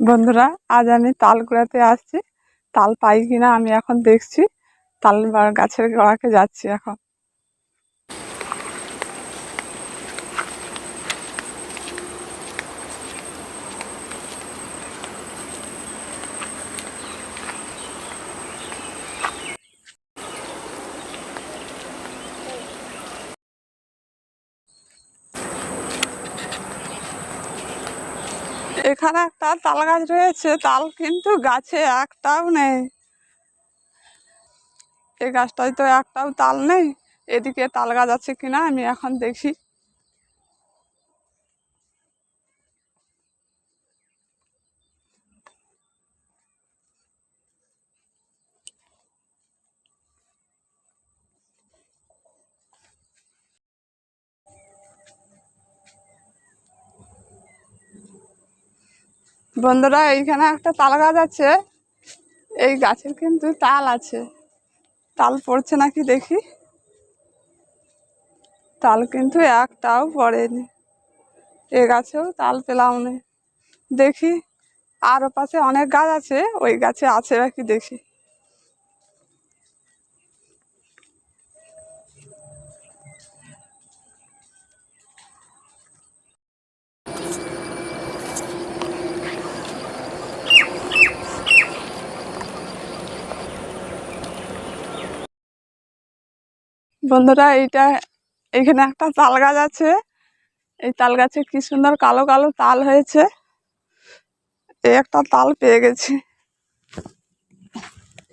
বন্ধুরা, আজ আমি তাল কুড়াতে আসছি। তাল পাই কিনা আমি এখন দেখছি। তাল গাছের গোড়াকে যাচ্ছি এখন। এখানে একটা তাল গাছ রয়েছে, তাল কিন্তু গাছে একটাও নেই। এই গাছটায় তো একটাও তাল নেই। এদিকে তাল গাছ আছে কিনা আমি এখন দেখি। বন্ধুরা, এইখানে একটা তাল গাছ আছে। এই গাছের কিন্তু তাল আছে। তাল পড়ছে নাকি দেখি? তাল কিন্তু একটাও পড়েনি। এ গাছেও তাল পেলাম দেখি, আর পাশে অনেক গাছ আছে, ওই গাছে আছে নাকি দেখি। বন্ধুরা, এইটা এখানে একটা তাল গাছ আছে। এই তাল গাছে কি সুন্দর কালো কালো তাল হয়েছে। এই একটা তাল পেয়ে গেছি।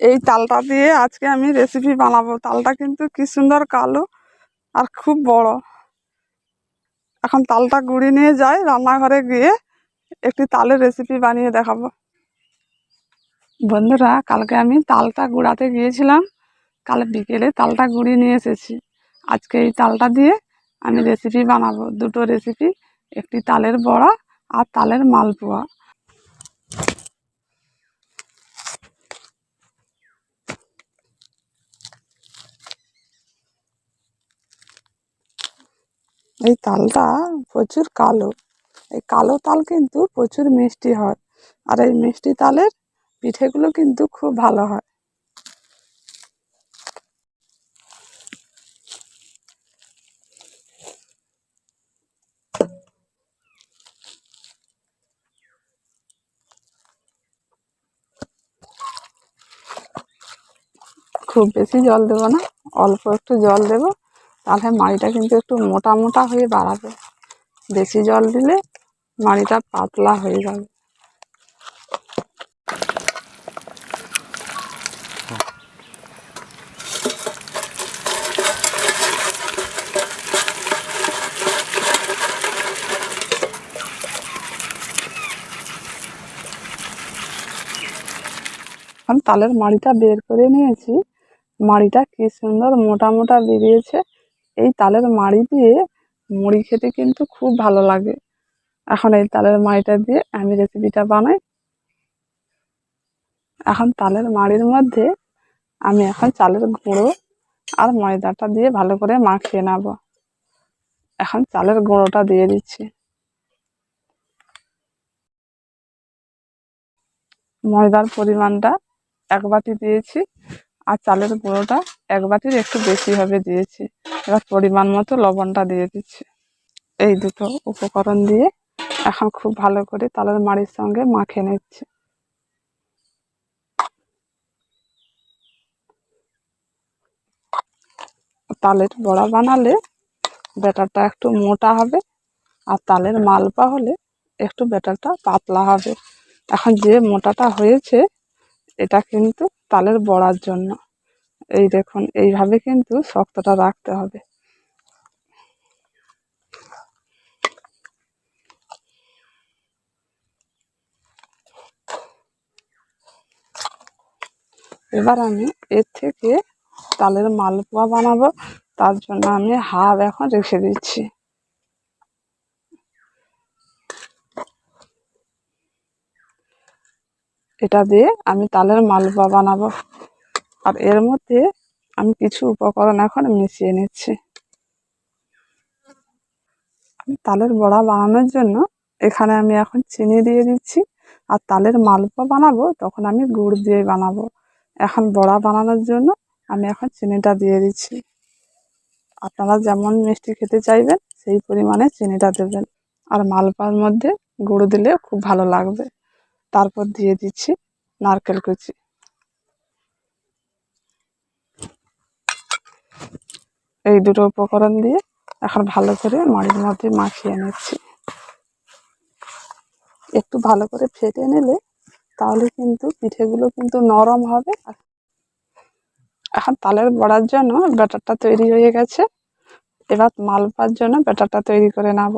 এই তালটা দিয়ে আজকে আমি রেসিপি বানাবো। তালটা কিন্তু কি সুন্দর কালো আর খুব বড়। এখন তালটা গুঁড়ি নিয়ে যাই, রান্নাঘরে গিয়ে একটি তালের রেসিপি বানিয়ে দেখাবো। বন্ধুরা, কালকে আমি তালটা গুঁড়াতে গিয়েছিলাম। কাল বিকেলে তালটা গুঁড়িয়ে নিয়ে এসেছি। আজকে এই তালটা দিয়ে আমি রেসিপি বানাবো। দুটো রেসিপি একটি তালের বড়া আর তালের মালপোয়া। এই তালটা প্রচুর কালো। এই কালো তাল কিন্তু প্রচুর মিষ্টি হয়। আর এই মিষ্টি তালের পিঠেগুলো কিন্তু খুব ভালো হয়। খুব বেশি জল দেবো না, অল্প একটু জল দেব, তাহলে মাড়িটা কিন্তু একটু মোটা মোটা হয়ে বাড়াবে। বেশি জল দিলে মাড়িটা পাতলা হয়ে যাবে। তালের মাড়িটা বের করে নিয়েছি। মাড়িটা কি সুন্দর মোটা মোটা বেরিয়েছে। এই তালের মাড়ি দিয়ে মুড়ি খেতে কিন্তু খুব ভালো লাগে। এখন এই তালের মাড়িটা দিয়ে আমি রেসিপিটা বানাই। এখন তালের মাড়ির মধ্যে আমি এখন চালের গুঁড়ো আর ময়দাটা দিয়ে ভালো করে মাখিয়ে নেব। এখন চালের গুঁড়োটা দিয়ে দিচ্ছি। ময়দার পরিমাণটা এক বাটি দিয়েছি। আর চালের গুঁড়োটা এক বাটির একটু বেশি হবে দিয়েছি। এবার পরিমাণ মতো লবণটা দিয়ে দিচ্ছি। এই দুটো উপকরণ দিয়ে এখন খুব ভালো করে তালের মাড়ির সঙ্গে মাখে নিচ্ছি। তালের বড়া বানালে ব্যাটারটা একটু মোটা হবে আর তালের মালপা হলে একটু ব্যাটারটা পাতলা হবে। এখন যে মোটাটা হয়েছে, এটা কিন্তু তালের বড়ার জন্য। এই দেখুন, এইভাবে কিন্তু শক্তটা রাখতে হবে। এবার আমি এর থেকে তালের মালপোয়া বানাবো। তার জন্য আমি হাফ এখন রেখে দিচ্ছি। এটা দিয়ে আমি তালের মালপা বানাবো। আর এর মধ্যে আমি কিছু উপকরণ এখন মিশিয়ে নিচ্ছি। তালের বড়া বানানোর জন্য এখানে আমি এখন চিনি দিয়ে দিচ্ছি। আর তালের মালপোয়া বানাবো, তখন আমি গুড় দিয়ে বানাবো। এখন বড়া বানানোর জন্য আমি এখন চিনিটা দিয়ে দিচ্ছি। আপনারা যেমন মিষ্টি খেতে চাইবেন, সেই পরিমাণে চিনিটা দেবেন। আর মালপার মধ্যে গুঁড়ো দিলে খুব ভালো লাগবে। তারপর দিয়ে দিচ্ছি নারকেল কুচি। এই দুটো উপকরণ দিয়ে এখন ভালো করে মাড়ির মধ্যে মাখিয়ে নিচ্ছি। একটু ভালো করে ফেটে নিলে তাহলে কিন্তু পিঠেগুলো কিন্তু নরম হবে। এখন তালের বড়ার জন্য ব্যাটারটা তৈরি হয়ে গেছে। এবার মালপার জন্য ব্যাটারটা তৈরি করে নেব।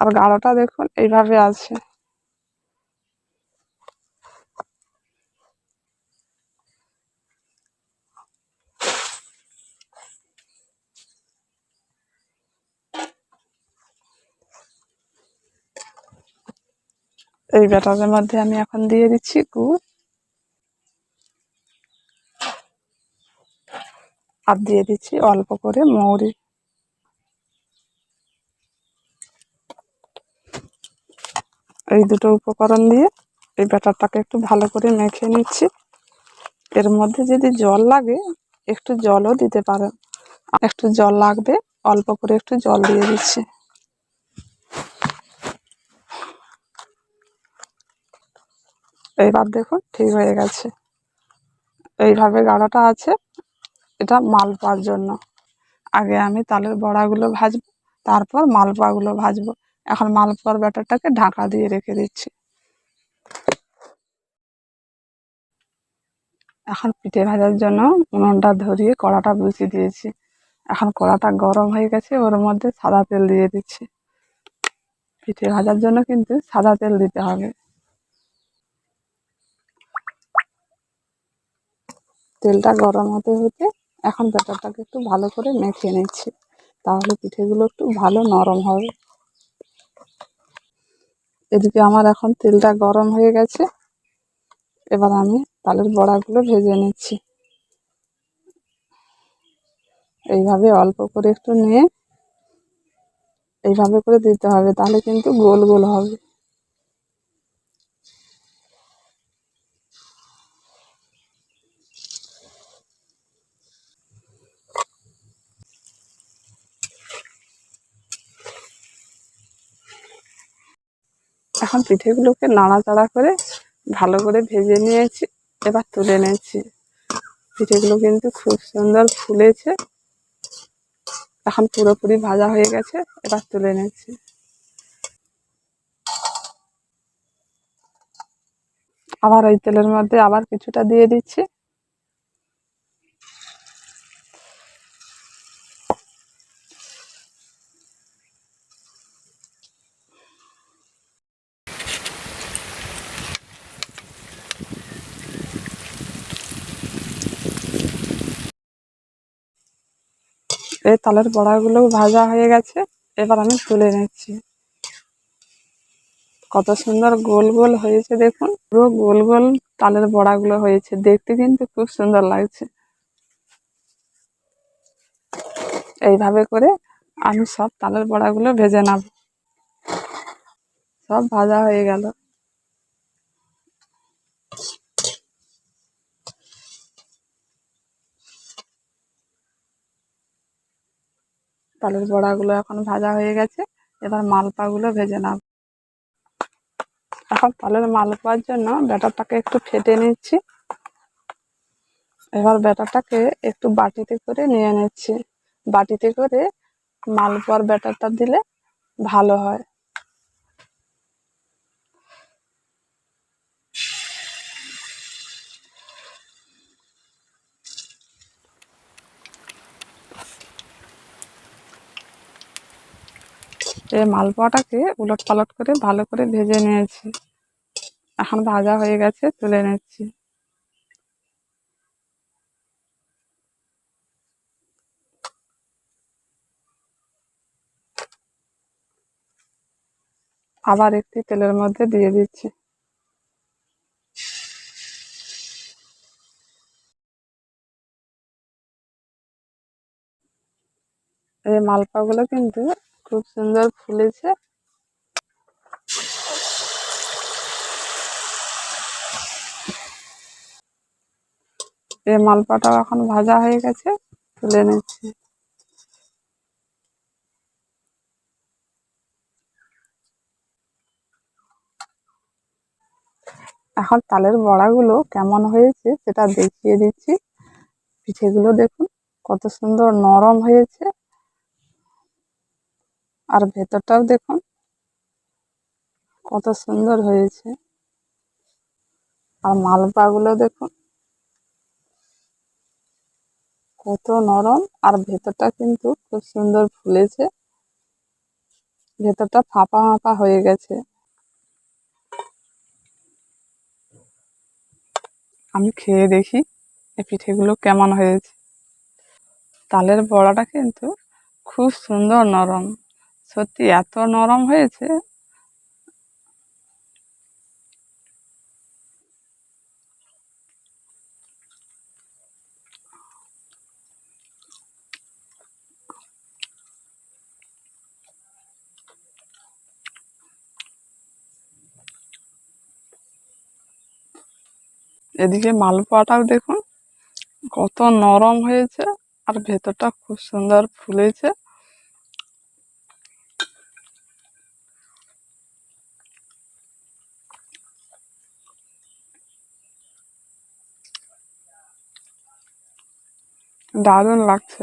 আর গাঢ়টা দেখুন এইভাবে আছে। এই ব্যাটারের মধ্যে আমি এখন দিয়ে দিচ্ছি গুড়। আর দিয়ে দিচ্ছি অল্প করে মৌরি। এই দুটো উপকরণ দিয়ে এই ব্যাটারটাকে একটু ভালো করে মেখে নিচ্ছি। এর মধ্যে যদি জল লাগে, একটু জলও দিতে পারেন। একটু জল লাগবে, অল্প করে একটু জল দিয়ে দিচ্ছি। এইবার দেখুন ঠিক হয়ে গেছে। এইভাবে গাঢ়টা আছে, এটা মালপার জন্য। আগে আমি তালের বড়াগুলো ভাজবো, তারপর মালপাগুলো ভাজবো। এখন মালপার ব্যাটারটাকে ঢাকা দিয়ে রেখে দিচ্ছি। এখন পিঠে ভাজার জন্য উনুনটা ধরিয়ে কড়াটা বসিয়ে দিয়েছি। এখন কড়াটা গরম হয়ে গেছে, ওর মধ্যে সাদা তেল দিয়ে দিচ্ছি। পিঠে ভাজার জন্য কিন্তু সাদা তেল দিতে হবে। তেলটা গরম হতে হতে এখন ব্যাটারটাকে একটু ভালো করে মেখে নিচ্ছি। তাহলে পিঠেগুলো একটু ভালো নরম হবে। এদিকে আমার এখন তেলটা গরম হয়ে গেছে। এবার আমি তালের বড়াগুলো ভেজে নিচ্ছি। এইভাবে অল্প করে একটু নিয়ে এইভাবে করে দিতে হবে, তাহলে কিন্তু গোল গোল হবে। এখন পিঠেগুলোকে নাড়াচাড়া করে ভালো করে ভেজে নিয়েছি, এবার তুলে নিয়েছি। পিঠেগুলো কিন্তু খুব সুন্দর ফুলেছে। এখন পুরোপুরি ভাজা হয়ে গেছে, এবার তুলে নিয়েছি। আবার ওই তেলের মধ্যে আবার কিছুটা দিয়ে দিচ্ছি। এই তালের বড়াগুলো ভাজা হয়ে গেছে। এবার আমি তুলে নিচ্ছি। কত সুন্দর গোল গোল হয়েছে দেখুন। পুরো গোল গোল তালের বড়াগুলো হয়েছে। দেখতে কিন্তু খুব সুন্দর লাগছে। এইভাবে করে আমি সব তালের বড়াগুলো ভেজে নেব। সব ভাজা হয়ে গেল। তালের বড়াগুলো এখন ভাজা হয়ে গেছে। এবার মালপাগুলো ভেজে নেব এখন তালের মালপার জন্য ব্যাটারটাকে একটু ফেটে নিচ্ছি। এবার ব্যাটারটাকে একটু বাটিতে করে নিয়ে নিচ্ছি। বাটিতে করে মালপোয়ার ব্যাটারটা দিলে ভালো হয়। এই মালপোয়াটাকে উলট পালট করে ভালো করে ভেজে নিয়েছি। এখন ভাজা হয়ে গেছে, তুলে নিচ্ছি। আবার একটি তেলের মধ্যে দিয়ে দিচ্ছি। এই মালপাগুলো কিন্তু খুব সুন্দর ফুলেছে। এই মালপাটাও এখন ভাজা হয়ে গেছে, তুলে নিচ্ছি। এখন তালের বড়াগুলো কেমন হয়েছে সেটা দেখিয়ে দিচ্ছি। পিঠেগুলো দেখুন, কত সুন্দর নরম হয়েছে। আর ভেতরটাও দেখুন, কত সুন্দর হয়েছে। আর মালপাগুলো দেখুন, কত নরম। আর ভেতরটা কিন্তু খুব সুন্দর ফুলেছে। ভেতরটা ফাঁপা ফাঁপা হয়ে গেছে। আমি খেয়ে দেখি এই পিঠেগুলো কেমন হয়েছে। তালের বড়াটা কিন্তু খুব সুন্দর নরম। সত্যি এত নরম হয়েছে। এদিকে মালপোয়াটাও দেখুন, কত নরম হয়েছে আর ভেতরটা খুব সুন্দর ফুলেছে। দারুণ লাগছে।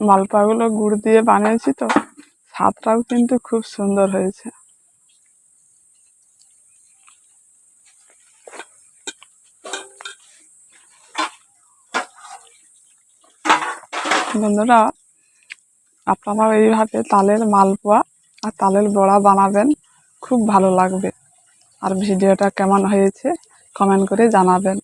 মালপাগুলো গুড় দিয়ে বানিয়েছি তো, স্বাদটাও কিন্তু খুব সুন্দর হয়েছে। বন্ধুরা আপনারা এইভাবে তালের মালপোয়া আর তালের বড়া বানাবেন, খুব ভালো লাগবে। আর ভিডিওটা কেমন হয়েছে কমেন্ট করে জানাবেন।